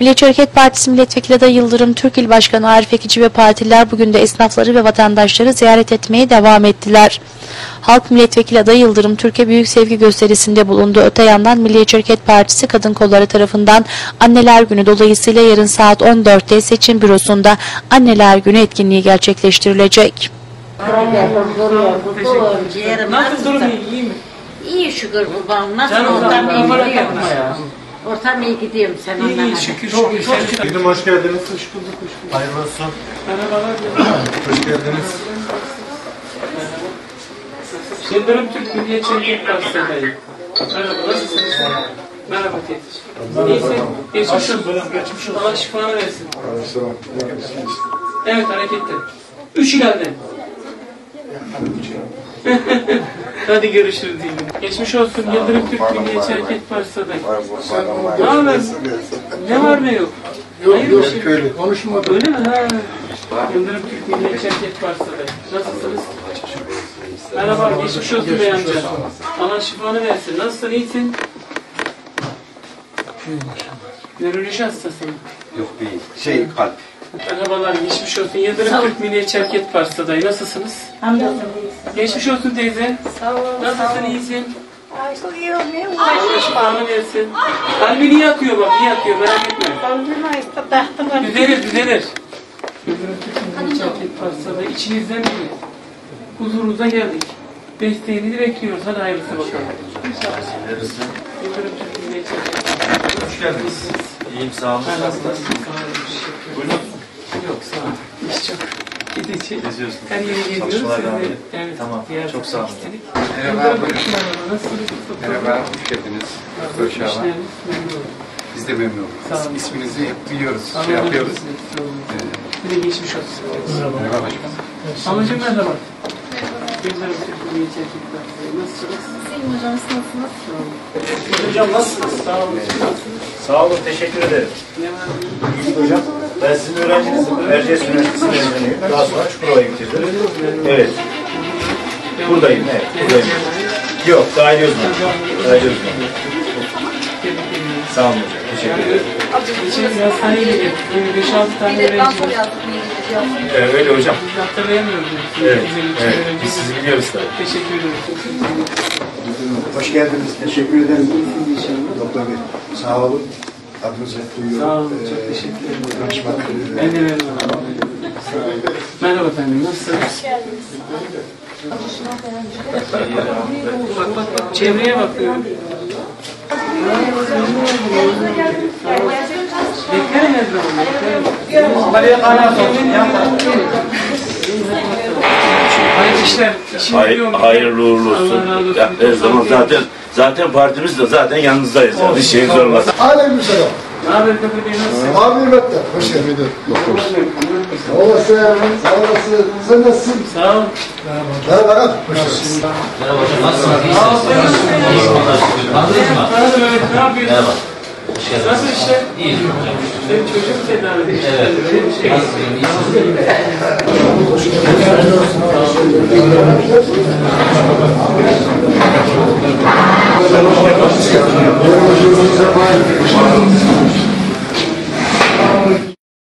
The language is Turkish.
Milliyetçi Hareket Partisi Milletvekili adayı Yıldırım Türkil Başkanı Arif Ekici ve partililer bugün de esnafları ve vatandaşları ziyaret etmeye devam ettiler. Halk Milletvekili adayı Yıldırım Türkiye büyük sevgi gösterisinde bulundu. Öte yandan Milliyetçi Hareket Partisi kadın kolları tarafından Anneler Günü dolayısıyla yarın saat 14'te seçim bürosunda Anneler Günü etkinliği gerçekleştirilecek. Ciğerim Nasıl durum iyi, mi? İyi şükür kurbanım. Nasıl zaten iyi ya. Ortam iyi gidiyorum sen İyi ondan iyi hadi. şükür şükür. Dedim hoş geldiniz. Hoş bulduk hoş bulduk. Hayırlı olsun. Merhabalar. Hoş geldiniz. Yıldırım Türk Milliyetçi Hareket Partisi adayı. Merhaba nasılsınız? Merhaba teyze. İyisin. Geçmiş olsun. Allah şifanı versin. Evet harekette. Üç ileride. Hadi görüşürüz diyelim. Geçmiş olsun Yıldırım Türk Milliyetçi Hareket Partisi adayı. Ne haber? Ne var ne yok? Hayır bir şey. Öyle konuşmadım. Öyle mi? Ha. Yıldırım Türk Milliyetçi Hareket Partisi adayı. Nasılsınız? Merhaba, geçmiş olsun bey amca. Allah şifanı versin. Nasılsın, iyisin? Nöroloji hastasın. Yok değil. Şey kalp. Merhabalar, geçmiş olsun. Yıldırım Türk Milliyetçi Hareket Partisi adayı. Nasılsınız? Geçmiş olsun teyze. Sağ olun. Nasılsın, iyisin? Allah şifanı versin. Kalbin iyi atıyor bak, iyi atıyor. Merak etme. Düzelir, düzelir. Yıldırım Türk Milliyetçi Hareket Partisi adayı. İçinizden biri. Huzurunuza geldik. Desteğinizi bekliyoruz. Hadi hayırlısı bakalım. Yıldırım Türk Milliyetçi Hareket Partisi. Hoş geldiniz. İyiyim sağ olun. Buyurun. Yok sağ ol. İş çok. Gidecek. Geziyorsunuz. Her yere geliyoruz. Çalışmalar Siz devam de- ediyor. Evet. Tamam, ziyaret çok sağ olun. istedik. Merhaba, buyurun. Merhaba. Nasılsınız? Doktor? Merhaba, hoş geldiniz. Şaban. İşleriniz memnun oldum. Biz de memnun olduk. Sağ olun. İsminizi hep biliyoruz, şey yapıyoruz. olsun. Sağ olun. Bir de geçmiş olsun. Merhaba başkanım. Amacım merhaba. Türk Milliyetçi Hareket Partisi. Nasılsınız? Sayın hocam nasılsınız? Hocam nasılsınız? Sağ olun. Sağ olun. Teşekkür ederim. Ne var? Hocam ben sizin öğrencinizim. Erciyes Üniversitesi mezunuyum. Daha sonra Çukurova'ya bitirdim. Evet. Buradayım. Evet. Buradayım. Yok. Dahil uzman. Dahil uzman. Sağ olun hocam. Teşekkür ederim. Geçen yaz hastaneye. Böyle 5-6 tane öğrenci. Ee, öyle hocam. Biz hatırlayamıyoruz. Evet. Evet. Biz sizi biliyoruz tabii. Teşekkür ederim. Hoş geldiniz. Teşekkür ederim. Doktor Bey. Sağ olun. Adınızı duyuyorum. Sağ olun. Ee, Çok teşekkür ederim. Tanışmak. e, Ben de memnun oldum. Merhaba efendim. Nasılsınız? Bak bak bak. Çevreye bakıyorum. Zaman. Beklerim. Hayırlı işler. İşin Hay, biliyor mu? hayırlı uğurlu olsun. Ya, her zaman zaten zaten partimiz de zaten yanınızdayız. Yani şey olmaz. Aleykümselam. Ne haber Bey nasılsın? Abi hürmetler. Hoş geldin. Sağ olasın. Sağ olasın. Sen nasılsın? Sağ ol. Merhaba. Merhaba. Hoş geldin. Merhaba Mehmet, ne yapıyorsun? Nasıl işler? İyi. Senin çocuk tedavi Evet. Şey. Hoş geldin.